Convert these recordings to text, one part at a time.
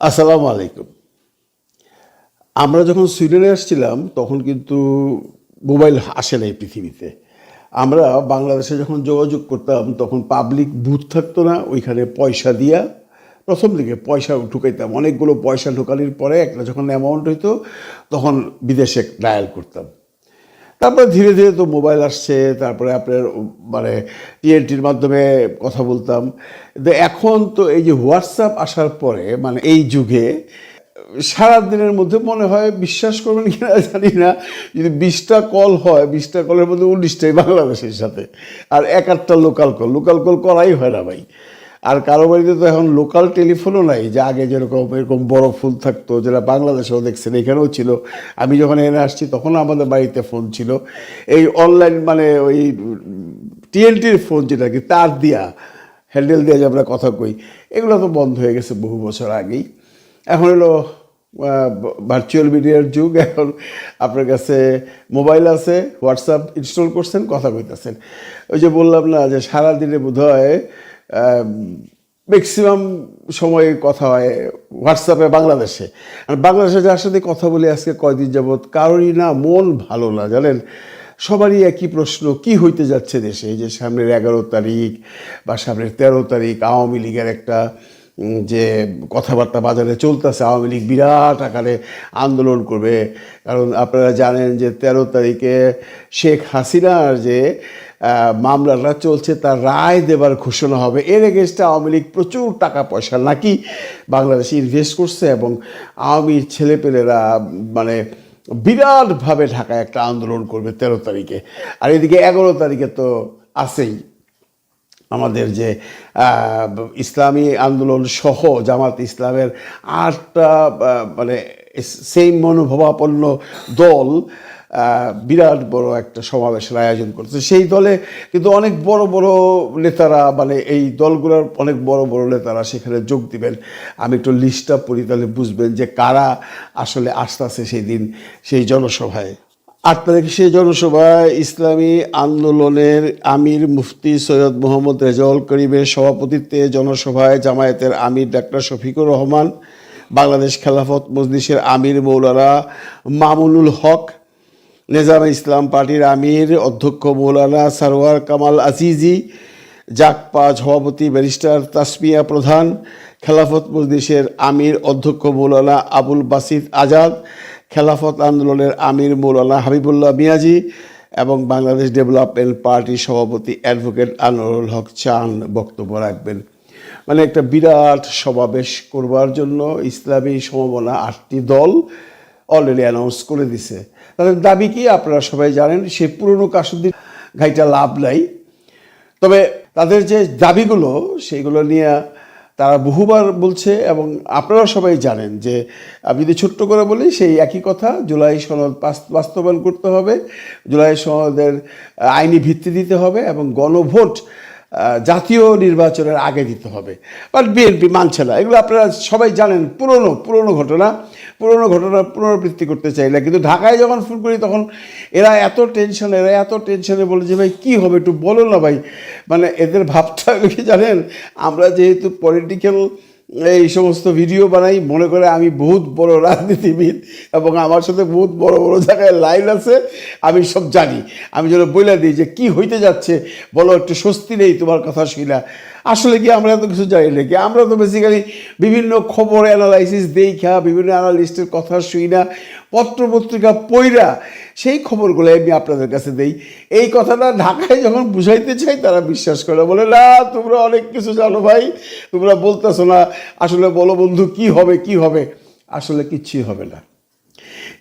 আসসালামু আলাইকুম। আমরা যখন সুইডেনে আসছিলাম, তখন কিন্তু মোবাইল আসে নাই পৃথিবীতে। আমরা বাংলাদেশে যখন যোগাযোগ করতাম, তখন পাবলিক বুথ থাকতো না, ওইখানে পয়সা দিয়া প্রথম দিকে পয়সা ঢুকাইতাম। অনেকগুলো পয়সা ঢোকানোর পরে একটা যখন অ্যামাউন্ট হইতো, তখন বিদেশে ডায়াল করতাম। তারপরে ধীরে ধীরে তো মোবাইল আসছে, তারপরে আপনার মানে টিএনটির মাধ্যমে কথা বলতাম। এখন তো এই যে হোয়াটসঅ্যাপ আসার পরে মানে এই যুগে সারা দিনের মধ্যে মনে হয় বিশ্বাস করবেন কিনা জানি না, যদি বিশটা কল হয়, বিশটা কলের মধ্যে উনিশটাই বাংলাদেশের সাথে, আর এক আধটা লোকাল কল লোকাল কল করাই হয় না ভাই। আর কারও বাড়িতে তো এখন লোকাল টেলিফোনও নাই যে আগে যেরকম এরকম বড় ফুল থাকতো যেটা বাংলাদেশেও দেখছেন, এখানেও ছিল। আমি যখন এনে আসছি তখন আমাদের বাড়িতে ফোন ছিল। এই অনলাইন মানে ওই টিএনটির ফোন যেটা কি তার দিয়া হ্যান্ডেল দিয়ে যে আমরা কথা কই, এগুলো তো বন্ধ হয়ে গেছে বহু বছর আগেই। এখন হলো ভার্চুয়াল মিডিয়ার যুগ। এখন আপনার কাছে মোবাইল আছে হোয়াটসঅ্যাপ ইনস্টল করছেন, কথা কইতেছেন। ওই যে বললাম না যে সারাদিনে বোধ হয় ম্যাক্সিমাম সময়ে কথা হয় হোয়াটসঅ্যাপে বাংলাদেশে। আর বাংলাদেশে যার সাথে কথা বলি আজকে কয়দিন যাবৎ, কারোরই না মন ভালো না, জানেন? সবারই একই প্রশ্ন, কি হইতে যাচ্ছে দেশে? যে সামনের এগারো তারিখ বা সামনের তেরো তারিখ, আওয়ামী লীগের একটা যে কথাবার্তা বাজারে চলতেছে, আওয়ামী লীগ বিরাট আকারে আন্দোলন করবে। কারণ আপনারা জানেন যে তেরো তারিখে শেখ হাসিনার যে মামলাটা চলছে, তার রায় দেবার ঘোষণা হবে। এর এগেনস্টে আওয়ামী লীগ প্রচুর টাকা পয়সা নাকি বাংলাদেশে ইনভেস্ট করছে এবং আওয়ামীর ছেলেপেলেরা মানে বিরাটভাবে ঢাকায় একটা আন্দোলন করবে তেরো তারিখে। আর এদিকে এগারো তারিখে তো আছেই। আমাদের যে ইসলামী আন্দোলন সহ জামাত ইসলামের আটটা মানে সেই মনোভাবাপন্ন দল বিরাট বড় একটা সমাবেশের আয়োজন করছে। সেই দলে কিন্তু অনেক বড় বড় নেতারা মানে এই দলগুলোর অনেক বড় বড় নেতারা সেখানে যোগ দিবেন। আমি একটু লিস্টটা পড়ি, তাহলে বুঝবেন যে কারা আসলে আসতেছে সেই দিন সেই জনসভায়। তারিখে সেই জনসভায় ইসলামী আন্দোলনের আমির মুফতি সৈয়দ মোহাম্মদ রেজাউল করিমের সভাপতিত্বে জনসভায় জামায়াতের আমির ডাক্তার শফিকুর রহমান, বাংলাদেশ খেলাফত মজলিসের আমির মৌলানা মামুনুল হক, নেজামে ইসলাম পার্টির আমির অধ্যক্ষ মৌলানা সারোয়ার কামাল আজিজি জাকপা সভাপতি ব্যারিস্টার তাসমিয়া প্রধান, খেলাফত মজলিসের আমির অধ্যক্ষ মৌলানা আবুল বাসিদ আজাদ খেলাফত আন্দোলনের আমির মৌলানা হাবিবুল্লাহ মিয়াজি এবং বাংলাদেশ ডেভেলপমেন্ট পার্টির সভাপতি অ্যাডভোকেট আনোয়ারুল হক চান বক্তব্য রাখবেন। মানে একটা বিরাট সমাবেশ করবার জন্য ইসলামী সমমনা আটটি দল অলরেডি অ্যানাউন্স করে দিছে। তাদের দাবি কি আপনারা সবাই জানেন, সে পুরনো কাশুদ্দিন ঘাইটা লাভ নাই। তবে তাদের যে দাবিগুলো, সেগুলো নিয়ে তারা বহুবার বলছে এবং আপনারা সবাই জানেন যে আমি যদি ছোট্ট করে বলি, সেই একই কথা, জুলাই সনদ বাস- বাস্তবায়ন করতে হবে, জুলাই সনদের আইনি ভিত্তি দিতে হবে এবং গণভোট জাতীয় নির্বাচনের আগে দিতে হবে। বাট বিএনপি মানছে না। এগুলো আপনারা সবাই জানেন, পুরনো পুরনো ঘটনা। পুরনো ঘটনা পুনরাবৃত্তি করতে চাই না কিন্তু ঢাকায় যখন ফোন করি, তখন এরা এত টেনশন এরা এত টেনশনে বলে যে, ভাই, কী হবে? একটু বলো না ভাই। মানে এদের ভাবটা জানেন? আমরা যেহেতু পলিটিক্যাল এই সমস্ত ভিডিও বানাই। মনে করে আমি বহুত বড় রাজনীতিবিদ এবং আমার সাথে বহুত বড় বড় জায়গায় লাইন আছে। আমি সব জানি। আমি যেন বলে দিই যে কি হইতে যাচ্ছে। বলো, একটু স্বস্তি নেই তোমার কথা শুইলা। আসলে কি আমরা এত কিছু জানি নাকি? আমরা তো বেসিক্যালি বিভিন্ন খবর অ্যানালাইসিস দেখা বিভিন্ন অ্যানালিস্টের কথা শুই না পত্র পত্রিকা পইরা সেই খবরগুলো আমি আপনাদের কাছে দেই। এই কথাটা ঢাকায় যখন বুঝাইতে চাই, তারা বিশ্বাস করে। বলে, না, তোমরা অনেক কিছু জানো ভাই, তোমরা বলতেছো না, আসলে বলো বন্ধু, কি হবে কি হবে? আসলে কিচ্ছুই হবে না।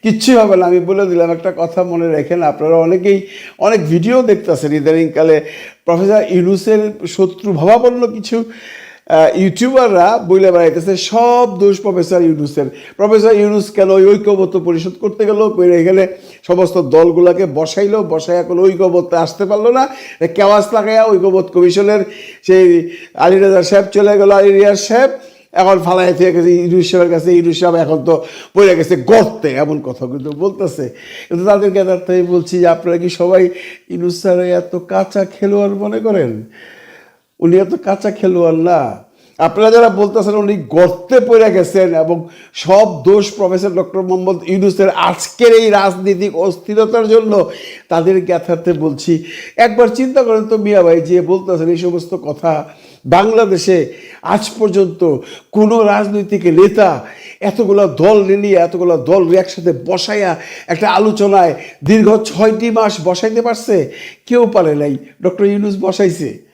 কিচ্ছুই হবে না। আমি বলে দিলাম একটা কথা মনে রেখেন, আপনারা অনেকেই অনেক ভিডিও দেখতেছেন ইদানিংকালে। প্রফেসর ইউনুসের শত্রু ভাবাপন্ন কিছু ইউটিউবাররা বইলে বেড়াইতেছে সব দোষ প্রফেসর ইউনুসের। প্রফেসর ইউনুস কেন ওই ঐক্যবদ্ধ পরিশোধ করতে গেল? করে এখানে সমস্ত দলগুলোকে বসাইলো, বসাইয়া কোনো ঐক্যবদ্ধ আসতে পারল না। কেওয়াস লাগাইয়া ঐক্যবোধ কমিশনের সেই আলী রাজা সাহেব চলে গেল। আলী রিয়াজ সাহেব এখন ফালাই থেকে গেছে ইউনুস সাহেবের কাছে ইউনুস সাহেব এখন তো পড়ে গেছে গর্তে, এমন কথা কিন্তু বলতেছে। কিন্তু তাদেরকে তার আমি বলছি যে, আপনারা কি সবাই ইউনুস এত কাঁচা খেলোয়াড় মনে করেন? উনি এত কাঁচা খেলোয়াড় না। আপনারা যারা বলতেছেন উনি গর্তে পড়ে গেছেন এবং সব দোষ প্রফেসর ডক্টর মোহাম্মদ ইউনুসের আজকের এই রাজনৈতিক অস্থিরতার জন্য তাদের জ্ঞাতার্থে বলছি, একবার চিন্তা করেন তো মিয়া ভাই যে বলতেছেন এই সমস্ত কথা বাংলাদেশে আজ পর্যন্ত কোনো রাজনৈতিক নেতা এতগুলো দল নিয়ে, এতগুলো দল একসাথে বসাইয়া একটা আলোচনায় দীর্ঘ ছয়টি মাস বসাইতে পারছে? কেউ পারে নাই। ডক্টর ইউনুস বসাইছে।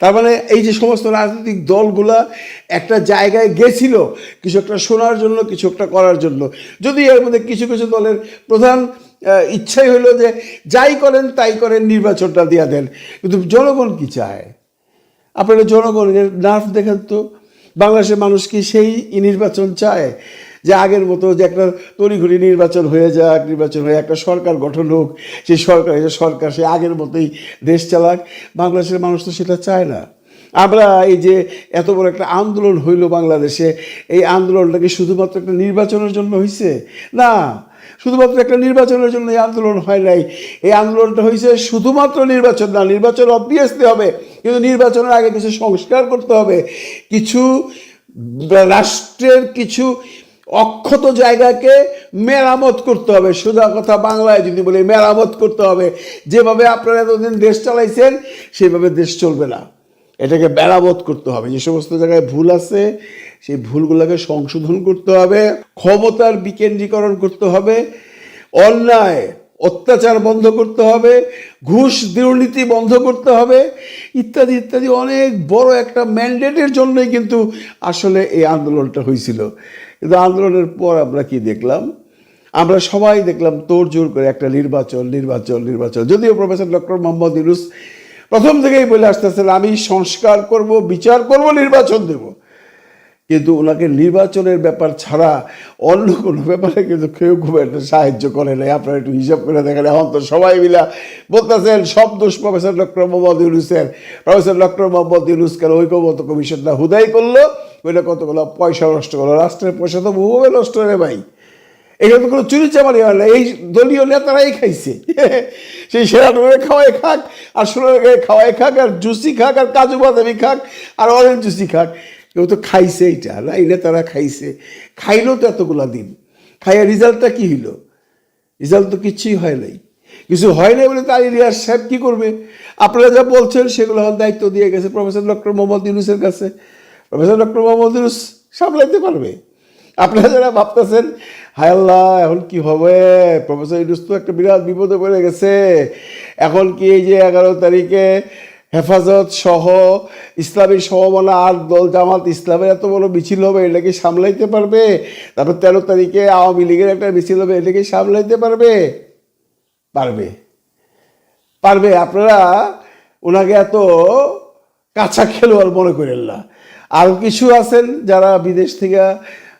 তার মানে এই যে সমস্ত রাজনৈতিক দলগুলা একটা জায়গায় গেছিল কিছু একটা শোনার জন্য কিছু একটা করার জন্য। যদি এর মধ্যে কিছু কিছু দলের প্রধান ইচ্ছাই হলো যে যাই করেন, তাই করেন, নির্বাচনটা দিয়া দেন। কিন্তু জনগণ কি চায়? আপনারা জনগণের নার্ভ দেখেন তো, বাংলাদেশের মানুষ কি সেই নির্বাচন চায়? যে আগের মতো যে একটা তড়িঘড়ি নির্বাচন হয়ে যাক, নির্বাচন হয়ে একটা সরকার গঠন হোক, সেই সরকার যে সরকার, সে আগের মতোই দেশ চালাক। বাংলাদেশের মানুষ তো সেটা চায় না। আমরা এই যে এত বড় একটা আন্দোলন হইল বাংলাদেশে, এই আন্দোলনটা কি শুধুমাত্র একটা নির্বাচনের জন্য হয়েছে না। শুধুমাত্র একটা নির্বাচনের জন্য এই আন্দোলন হয় নাই। এই আন্দোলনটা হয়েছে শুধুমাত্র নির্বাচন না, নির্বাচন অবভিয়াসলি হবে, কিন্তু নির্বাচনের আগে কিছু সংস্কার করতে হবে। কিছু রাষ্ট্রের কিছু অক্ষত জায়গাকে মেরামত করতে হবে। সোজা কথা বাংলায় যদি বলি, মেরামত করতে হবে। যেভাবে আপনারা এতদিন দেশ চালাইছেন, সেভাবে দেশ চলবে না। এটাকে মেরামত করতে হবে। যে সমস্ত জায়গায় ভুল আছে সেই ভুলগুলোকে সংশোধন করতে হবে, ক্ষমতার বিকেন্দ্রীকরণ করতে হবে, অন্যায়, অত্যাচার বন্ধ করতে হবে, ঘুষ দুর্নীতি বন্ধ করতে হবে, ইত্যাদি ইত্যাদি অনেক বড় একটা ম্যান্ডেটের জন্যই কিন্তু আসলে এই আন্দোলনটা হয়েছিল। কিন্তু আন্দোলনের পর আমরা কি দেখলাম? আমরা সবাই দেখলাম তোড় জোর করে একটা নির্বাচন নির্বাচন নির্বাচন। যদিও প্রফেসর ডক্টর মোহাম্মদ ইউনুস প্রথম থেকেই বলে আসতেছেন, আমি সংস্কার করব, বিচার করব, নির্বাচন দেব। কিন্তু ওনাকে নির্বাচনের ব্যাপার ছাড়া অন্য কোনো ব্যাপারে কিন্তু কেউ খুব একটা সাহায্য করে নাই। আপনারা একটু হিসাব করে দেখেন। এখন তো সবাই মিলা বলতেছেন, সব দোষ প্রফেসর ডক্টর মোহাম্মদ ইউনুসের। প্রফেসর ডক্টর মোহাম্মদ ইউনুস কেন ঐক্যবদ্ধ কমিশনটা হুদাই করল। ওইটা কতগুলো? পয়সা নষ্ট করল। রাষ্ট্রের পয়সা তো বহুভাবে নষ্ট রে ভাই। এখানে তো কোনো চুরি চামারি হয় না। এই দলীয় নেতারাই খাইছে। সেই সেরাটুকুরে খাওয়াই খাক, আর সোনারকে খাওয়াই খাক, আর জুসি খাক, আর কাজু বাদামি খাক, আর অরেঞ্জ জুসি খাক। কেউ তো খাইছে এইটা না? এই নেতারা খাইছে। খাইলো তো এতগুলা দিন। খাইয়া রেজাল্টটা কি হইল? রেজাল্ট তো কিচ্ছুই হয় নাই। কিছু হয় নাই বলে তার রিয়াজ সাহেব কী করবে? আপনারা যা বলছেন সেগুলো আমার দায়িত্ব দিয়ে গেছে প্রফেসর ডক্টর মোহাম্মদ ইউনুসের কাছে। প্রফেসর ডক্টর মোহাম্মদ ইউনুস সামলাইতে পারবে। আপনারা যারা ভাবতেছেন, হায় আল্লাহ, এখন কি হবে? প্রফেসর ইউনুস তো একটা বিরাট বিপদে পড়ে গেছে। এখন কি এই যে এগারো তারিখে হেফাজত সহ ইসলামী সমমনা আট দল জামাত ইসলামের এত বড় মিছিল হবে এটাকে সামলাইতে পারবে? তারপর তেরো তারিখে আওয়ামী লীগের একটা মিছিল হবে এটাকে সামলাইতে পারবে? পারবে। পারবে। আপনারা ওনাকে এত কাঁচা খেলোয়াড় মনে করেন না। আরও কিছু আছেন যারা বিদেশ থেকে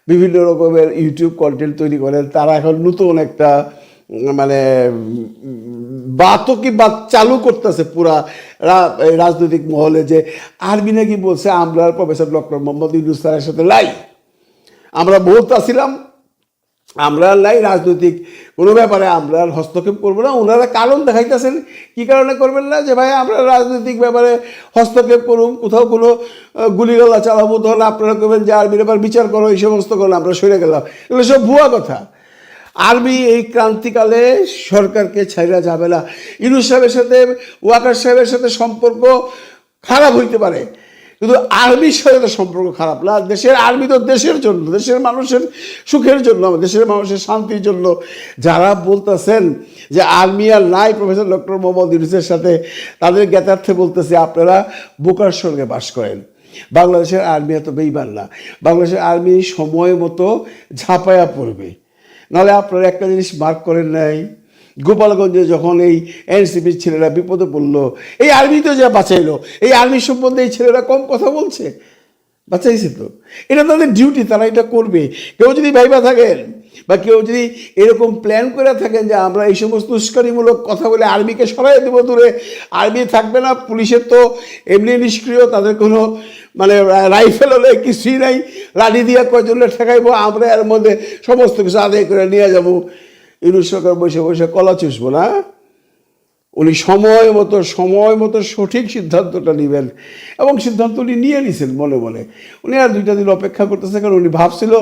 বিভিন্ন রকমের ইউটিউব কন্টেন্ট তৈরি করেন, তারা এখন নতুন একটা মানে বাতও কি বাত চালু করতেছে পুরা রাজনৈতিক মহলে যে আরবি নাকি বলছে, আমরা প্রফেসর ডক্টর মোহাম্মদ ইউনুস স্যারের সাথে লাই। আমরা বহুত আসিলাম আমরা নাই রাজনৈতিক কোনো ব্যাপারে আমরা হস্তক্ষেপ করব না। ওনারা কারণ দেখাইতেছেন, কি কারণে করবেন না? যে ভাই, আমরা রাজনৈতিক ব্যাপারে হস্তক্ষেপ করুন, কোথাও কোনো গুলিগালা চালাবো তখন আপনারা করবেন যে আর্মির ব্যাপার বিচার করো, এই সমস্ত করো আমরা সরে গেলাম। এগুলো সব ভুয়া কথা। আর্মি এই ক্রান্তিকালে সরকারকে ছাইরা যাবে না। ইনু সাহেবের সাথে, ওয়াকার সাহেবের সাথে সম্পর্ক খারাপ হইতে পারে, কিন্তু আর্মির সাথে তো সম্পর্ক খারাপ না। দেশের আর্মি তো দেশের জন্য, দেশের মানুষের সুখের জন্য, দেশের মানুষের শান্তির জন্য। যারা বলতেছেন যে আর্মি আর নাই, প্রফেসর ডক্টর মোহাম্মদ ইউনুসের সাথে, তাদের জ্ঞাতার্থে বলতেছে, আপনারা বোকার সঙ্গে বাস করেন। বাংলাদেশের আর্মি এত বেইমান না। বাংলাদেশের আর্মি সময় মতো ঝাঁপায়া পড়বে। নাহলে আপনারা একটা জিনিস মার্ক করেন নাই। গোপালগঞ্জে যখন এই এনসিপির ছেলেরা বিপদে পড়ল, এই আর্মি তো যা বাঁচাইলো, এই আর্মি সম্বন্ধে এই ছেলেরা কম কথা বলছে। বাঁচাইছে তো। এটা তাদের ডিউটি তারা এটা করবে। কেউ যদি ভাইবা থাকেন বা কেউ যদি এরকম প্ল্যান করে থাকেন যে আমরা এই সমস্ত উস্কানিমূলক কথা বলে আর্মিকে সরাই দেবো দূরে, আর্মি থাকবে না, পুলিশের তো এমনি নিষ্ক্রিয়, তাদের কোনো মানে রাইফেল হলে কিছুই নাই। লাঠি দিয়ে কয়জনে ঠেকাইবো, আমরা এর মধ্যে সমস্ত কিছু আদায় করে নিয়ে যাব। ইউনুস সরকার বসে বসে কলা চুষবো না? উনি সময় মতো সময় মতো সঠিক সিদ্ধান্তটা নেবেন এবং সিদ্ধান্ত উনি নিয়ে নিছেন মনে মনে। উনি আর দুইটা দিন অপেক্ষা করতেছে, কারণ উনি ভাবছিল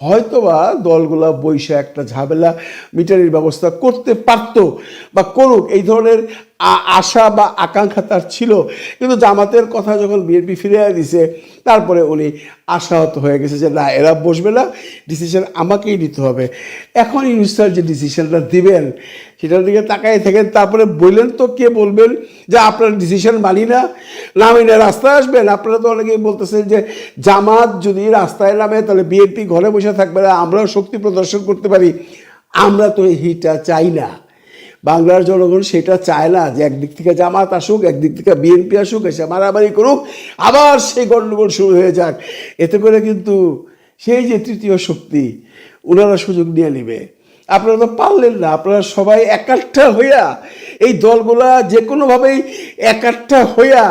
হয়তোবা দলগুলা বৈশা একটা ঝামেলা, মিটারির ব্যবস্থা করতে পারত বা করুক, এই ধরনের আশা বা আকাঙ্ক্ষা তার ছিল। কিন্তু জামাতের কথা যখন বিএনপি ফিরে দিছে, তারপরে উনি আশাহত হয়ে গেছে যে, না, এরা বসবে না ডিসিশন আমাকেই নিতে হবে। এখন ইউনিস্টার যে ডিসিশনটা দিবেন, সেটার দিকে তাকাই থাকেন, তারপরে বললেন তো কে বলবেন? যে, আপনার ডিসিশন মানি না, নামি না, রাস্তায় আসবেন। আপনারা তো অনেকেই বলতেছেন যে, জামাত যদি রাস্তায় নামে, তাহলে বিএনপি ঘরে বসে থাকবে না, আমরাও শক্তি প্রদর্শন করতে পারি। আমরা তো এইটা চাই না। বাংলার জনগণ সেটা চায় না যে একদিক থেকে জামাত আসুক, একদিক থেকে বিএনপি আসুক, এসে মারামারি করুক, আবার সেই গণ্ডগোল শুরু হয়ে যাক। এতে করে কিন্তু সেই যে তৃতীয় শক্তি ওনারা সুযোগ নিয়ে নেবে। আপনারা তো পারলেন না, আপনারা সবাই একাট্টা হইয়া, এই দলগুলা যে কোনোভাবেই একাট্টা হইয়া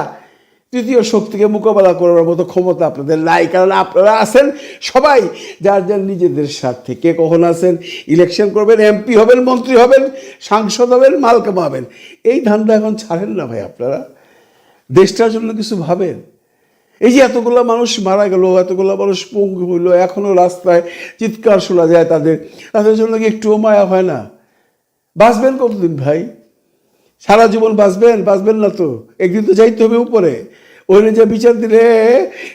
তৃতীয় শক্তিকে মোকাবেলা করার মতো ক্ষমতা আপনাদের নাই, কারণ আপনারা আছেন সবাই যার যার নিজেদের স্বার্থে। কে কখন আছেন? ইলেকশন করবেন এমপি হবেন, মন্ত্রী হবেন, সাংসদ হবেন মাল কামাবেন এই ধান্দা এখন ছাড়েন না ভাই আপনারা। দেশটার জন্য কিছু ভাবেন। এই যে এতগুলো মানুষ মারা গেল, এতগুলো মানুষ পঙ্গু হইল এখনও রাস্তায় চিৎকার শোনা যায় তাদের। তাদের জন্য কি একটুও মায়া হয় না? বাঁচবেন কতদিন ভাই? সারা জীবন বাঁচবেন বাঁচবেন না তো। একদিন তো যাইতে হবে উপরে। ওই যে বিচার দিলে,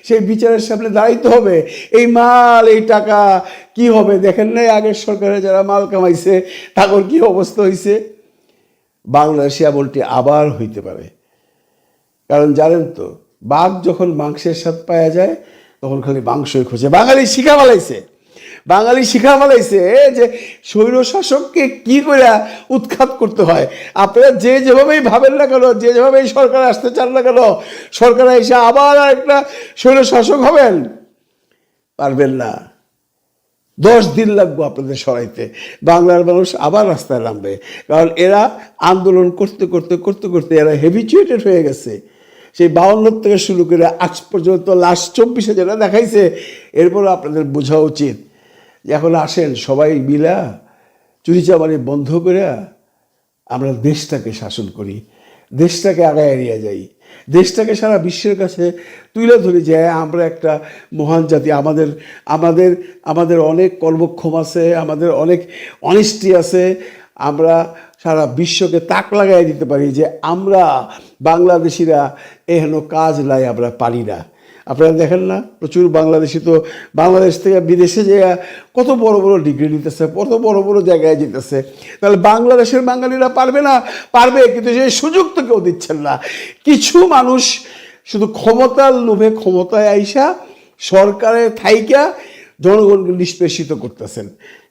সেই বিচারের সামনে দাঁড়াইতে হবে। এই মাল, এই টাকা কি হবে? দেখেন নাই আগের সরকারে যারা মাল কামাইছে তাদের কি অবস্থা হয়েছে বাংলাদেশে এমনটি আবার হইতে পারে। কারণ জানেন তো, বাঘ যখন মাংসের স্বাদ পাওয়া যায়, তখন খালি মাংসই খোঁজে। বাঙালি শিখা ফেলাইছে বাঙালি শিখা ফেলাইছে যে স্বৈর শাসককে কি করে উৎখাত করতে হয়? আপনারা যে যেভাবেই ভাবেন না কেন, যে যেভাবেই সরকার আসতে চান না কেন, সরকার এসে আবার একটা স্বৈর শাসক হবেন? পারবেন না। দশ দিন লাগবো আপনাদের সরাইতে। বাংলার মানুষ আবার রাস্তায় নামবে। কারণ এরা আন্দোলন করতে করতে করতে করতে এরা হেভিচুয়েটেড হয়ে গেছে। সেই বাউন্ন থেকে শুরু করে আজ পর্যন্ত লাস্ট চব্বিশে যেটা দেখাইছে। এরপর আপনাদের বোঝা উচিত। এখন আসেন সবাই মিলা চুরি চুরিচামারি বন্ধ করে আমরা দেশটাকে শাসন করি, দেশটাকে আগায় এড়িয়ে যাই। দেশটাকে সারা বিশ্বের কাছে তুলে ধরি যে আমরা একটা মহান জাতি, আমাদের আমাদের আমাদের অনেক কর্মক্ষম আছে, আমাদের অনেক অনেস্টি আছে, আমরা সারা বিশ্বকে তাক লাগাই দিতে পারি যে আমরা বাংলাদেশিরা এহেন কাজ নাই আমরা পারি না। আপনারা দেখেন না, প্রচুর বাংলাদেশি তো বাংলাদেশ থেকে বিদেশে যে কত বড় বড় ডিগ্রি নিতেছে, কত বড় বড় জায়গায় যেতেছে। তাহলে বাংলাদেশের বাঙালিরা পারবে না? পারবে, কিন্তু সেই সুযোগ তো কেউ দিচ্ছেন না। কিছু মানুষ শুধু ক্ষমতার লোভে ক্ষমতায় আইসা সরকারের থাইকা জনগণকে নিষ্পেষিত করতেছেন।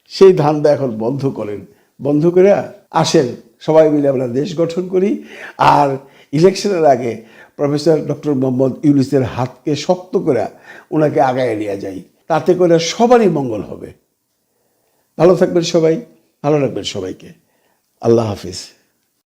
সেই ধান্দা এখন বন্ধ করেন। বন্ধ করে আসেন। সবাই মিলে আমরা দেশ গঠন করি। আর ইলেকশনের আগে প্রফেসর ডক্টর মোহাম্মদ ইউনুসের হাতকে শক্ত করে ওনাকে আগায় নিয়ে যাই। তাতে করে সবারই মঙ্গল হবে। ভালো থাকবেন সবাই, ভালো রাখবেন সবাইকে। আল্লাহ হাফিজ।